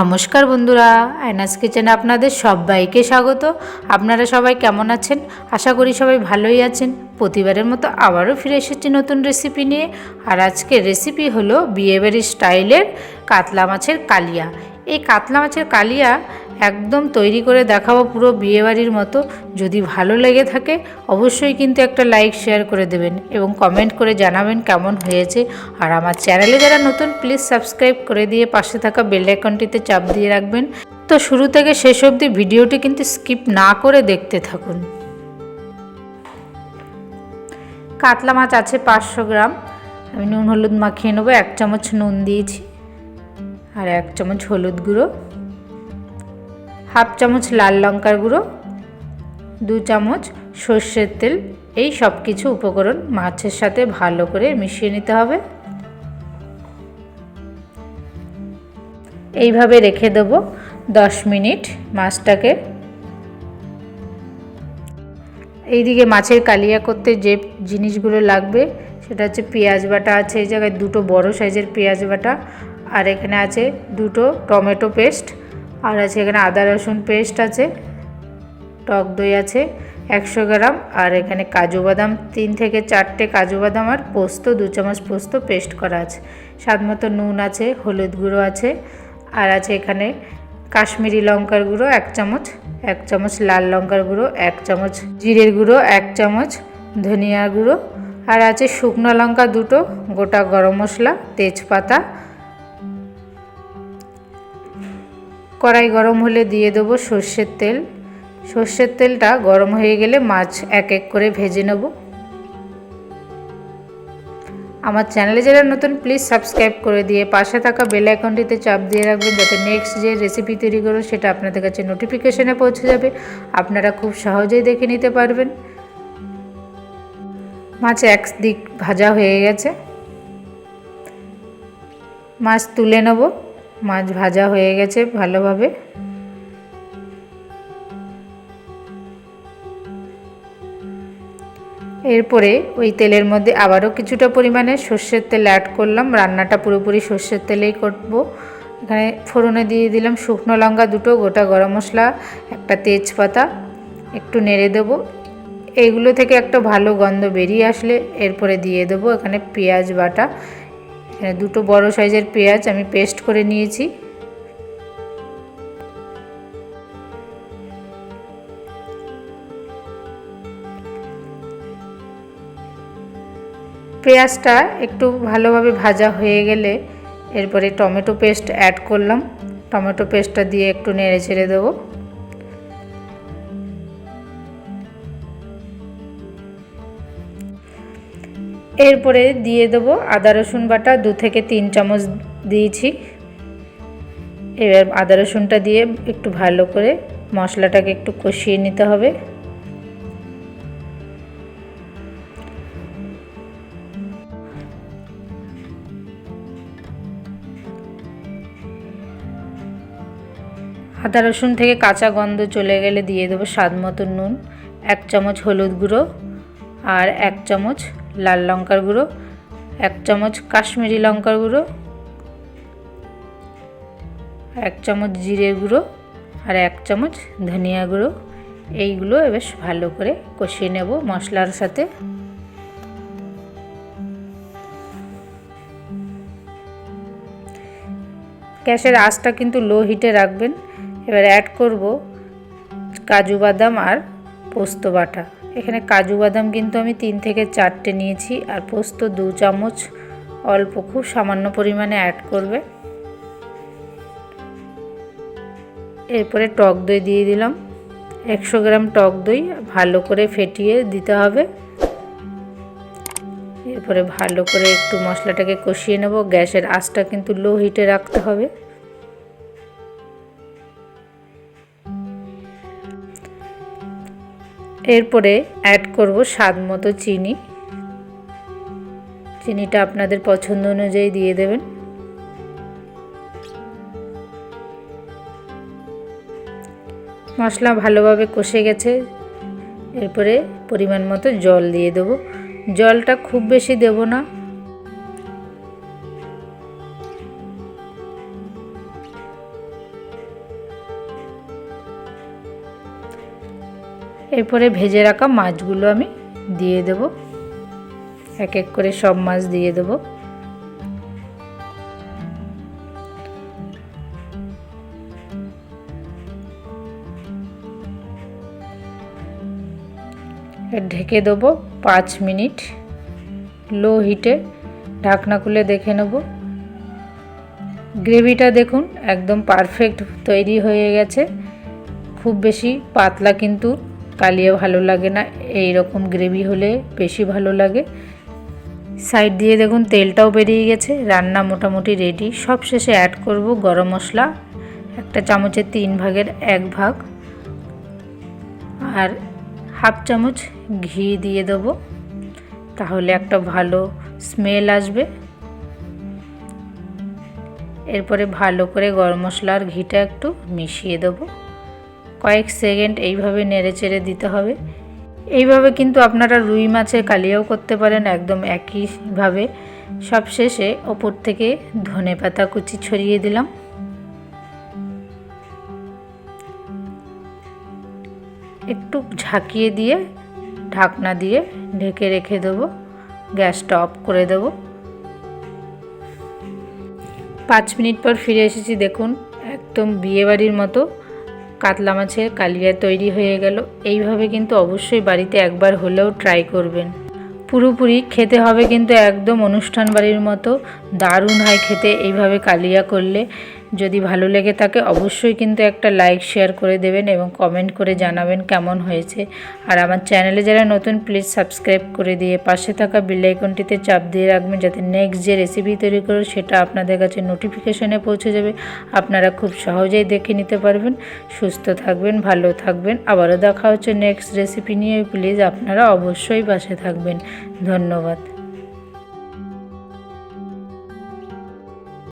নমস্কার বন্ধুরা, আয়নাস কিচেনে আপনাদের সবাইকে স্বাগত। আপনারা সবাই কেমন আছেন? আশা করি সবাই ভালোই আছেন। প্রতিবারের মতো আবারও ফিরে এসেছি নতুন রেসিপি নিয়ে। আর আজকের রেসিপি হলো বিয়েবাড়ির স্টাইলের কাতলা মাছের কালিয়া। এই কাতলা মাছের কালিয়া একদম তৈরি করে দেখাবো পুরো বিয়েবাড়ির মতো। যদি ভালো লেগে থাকে, অবশ্যই কিন্তু একটা লাইক শেয়ার করে দেবেন এবং কমেন্ট করে জানাবেন কেমন হয়েছে। আর আমার চ্যানেলে যারা নতুন প্লিজ সাবস্ক্রাইব করে দিয়ে পাশে থাকা বেল আইকনটিতে চাপ দিয়ে রাখবেন। তো শুরু থেকে শেষ অবধি ভিডিওটি কিন্তু স্কিপ না করে দেখতে থাকুন। কাতলা মাছ আছে পাঁচশো গ্রাম। আমি নুন, হলুদ মাখিয়ে নেব। এক চামচ নুন দিয়েছি। আর এক চামচ হলুদ গুঁড়ো। হাফ চামচ লাল লঙ্কার গুঁড়ো, দু চামচ সর্ষের তেল, এই সব কিছু উপকরণ মাছের সাথে ভালো করে মিশিয়ে নিতে হবে। এইভাবে রেখে দেবো দশ মিনিট মাছটাকে। এইদিকে মাছের কালিয়া করতে যে জিনিসগুলো লাগবে, সেটা হচ্ছে পেঁয়াজ বাটা আছে, এই জায়গায় দুটো বড় সাইজের পেঁয়াজ বাটা, আর এখানে আছে দুটো টমেটো পেস্ট আর আছে এখানে আদা, রসুন পেস্ট আছে, টক দই আছে, একশো গ্রাম। আর এখানে কাজু বাদাম, তিন থেকে চারটে কাজু বাদাম আর পোস্ত, দু চামচ পোস্ত পেস্ট করা আছে। স্বাদ মতো নুন আছে, হলুদ গুঁড়ো আছে। আর আছে এখানে কাশ্মীরি লঙ্কার গুঁড়ো এক চামচ এক চামচ লাল লঙ্কার গুঁড়ো, এক চামচ জিরের গুঁড়ো, এক চামচ ধনিয়া গুঁড়ো। আর আছে শুকনো লঙ্কা দুটো, গোটা গরম মশলা, তেজপাতা কড়াই গরম হলে দিয়ে দেবো সর্ষের তেল। সর্ষের তেলটা গরম হয়ে গেলে মাছ এক এক করে ভেজে নেব। আমার চ্যানেলে যারা নতুন প্লিজ সাবস্ক্রাইব করে দিয়ে পাশে থাকা বেল আইকনটিতে চাপ দিয়ে রাখবেন যাতে নেক্সট যে রেসিপি তৈরি করো সেটা আপনাদের কাছে নোটিফিকেশনে পৌঁছে যাবে। আপনারা খুব সহজেই দেখে নিতে পারবেন। মাছ এক দিক ভাজা হয়ে গেছে। মাছ তুলে নেব। মাছ ভাজা হয়ে গেছে ভালোভাবে। এরপরে ওই তেলের মধ্যে আবারও কিছুটা পরিমাণে সর্ষের তেল অ্যাড করলাম। রান্নাটা পুরোপুরি সর্ষের তেলেই করব। এখানে ফোড়নে দিয়ে দিলাম শুকনো লঙ্কা দুটো, গোটা গরম মশলা, একটা তেজপাতা, একটু নেড়ে দেবো। এইগুলো থেকে একটা ভালো গন্ধ বেরিয়ে আসলে এরপরে দিয়ে দেবো এখানে পেঁয়াজ বাটা। এখানে দুটো বড় সাইজের পেঁয়াজ আমি পেস্ট করে নিয়েছি। পেঁয়াজটা একটু ভালোভাবে ভাজা হয়ে গেলে এরপরে টমেটো পেস্ট অ্যাড করলাম। টমেটো পেস্টটা দিয়ে একটু নেড়ে ছেড়ে দেবো। এরপরে দিয়ে দেবো আদা, রসুন বাটা, দু থেকে তিন চামচ দিয়েছি। এবার আদা, রসুনটা দিয়ে একটু ভালো করে মশলাটাকে একটু কষিয়ে নিতে হবে। আদা, রসুন থেকে কাঁচা গন্ধ চলে গেলে দিয়ে দেবো স্বাদ মতো নুন, এক চামচ হলুদ গুঁড়ো আর এক চামচ লাল লঙ্কার গুঁড়ো, এক চামচ কাশ্মীরি লঙ্কার গুঁড়ো, এক চামচ জিরের গুঁড়ো আর এক চামচ ধনিয়া গুঁড়ো। এইগুলো বেশ ভালো করে কষিয়ে নেব মশলার সাথে। গ্যাসের আঁচটা কিন্তু লো হিটে রাখবেন। এবার অ্যাড করব কাজু বাদাম আর পোস্ত বাটা। এখানে কাজু বাদাম কিন্তু আমি তিন থেকে চারটে নিয়েছি আর পোস্ত দু চামচ, অল্প খুব সামান্য পরিমাণে অ্যাড করবে। এরপরে টক দই দিয়ে দিলাম। একশো গ্রাম টক দই ভালো করে ফেটিয়ে দিতে হবে। এরপরে ভালো করে একটু মশলাটাকে কষিয়ে নেব। গ্যাসের আঁচটা কিন্তু লো হিটে রাখতে হবে। এরপরে অ্যাড করব স্বাদ মতো চিনি। চিনিটা আপনাদের পছন্দ অনুযায়ী দিয়ে দেবেন। মশলা ভালোভাবে কষে গেছে। এরপরে পরিমাণ মতো জল দিয়ে দেবো। জলটা খুব বেশি দেব না। এরপরে ভেজে রাখা মাছগুলো আমি দিয়ে দেব। এক এক করে সব মাছ দিয়ে দেব। ঢেকে দেবো পাঁচ মিনিট। লো হিটে ঢাকনা খুলে দেখে নেব। গ্রেভিটা দেখুন, একদম পারফেক্ট তৈরি হয়ে গেছে। খুব বেশি পাতলা কিন্তু কালিয়ে ভালো লাগে না এই রকম গ্রেভি হলে বেশি ভালো লাগে। সাইড দিয়ে দেখুন তেলটাও বেরিয়ে গেছে, রান্না মোটামুটি রেডি সব শেষে অ্যাড করব গরম মশলা, একটা চামচের তিন ভাগের এক ভাগ। আর হাফ চামচ ঘি দিয়ে দেবো, তাহলে একটা ভালো স্মেল আসবে। এরপরে ভালো করে গরম মশলা আর ঘিটা একটু মিশিয়ে দেবো। কয়েক সেকেন্ড এইভাবে নেড়ে চেড়ে দিতে হবে। এইভাবে কিন্তু আপনারা রুই মাছের কালিয়াও করতে পারেন একদম একইভাবে। সব শেষে ওপর থেকে ধনে পাতা কুচি ছড়িয়ে দিলাম। একটু ঝাঁকিয়ে দিয়ে, ঢাকনা দিয়ে ঢেকে রেখে দেবো। গ্যাসটা অফ করে দেবো। পাঁচ মিনিট পর ফিরে এসেছি দেখুন, একদম বিয়েবাড়ির মতো। কাতলা মাছের কালিয়া তৈরি হয়ে গেল। এইভাবে কিন্তু অবশ্যই বাড়িতে একবার হলেও ট্রাই করবেন। পুরোপুরি খেতে হবে কিন্তু একদম অনুষ্ঠান বাড়ির মতো। দারুণ হয় খেতে। এইভাবে কালিয়া করলে যদি ভালো লেগে থাকে, অবশ্যই কিন্তু একটা লাইক শেয়ার করে দেবেন এবং কমেন্ট করে জানাবেন কেমন হয়েছে। আর আমার চ্যানেলে যারা নতুন প্লিজ সাবস্ক্রাইব করে দিয়ে পাশে থাকা বেলাইকনটিতে চাপ দিয়ে রাখবেন যাতে নেক্সট যে রেসিপি তৈরি করো সেটা আপনাদের কাছে নোটিফিকেশনে পৌঁছে যাবে। আপনারা খুব সহজেই দেখে নিতে পারবেন। সুস্থ থাকবেন, ভালো থাকবেন। আবারও দেখা হচ্ছে নেক্সট রেসিপি নিয়ে। প্লিজ আপনারা অবশ্যই পাশে থাকবেন। ধন্যবাদ।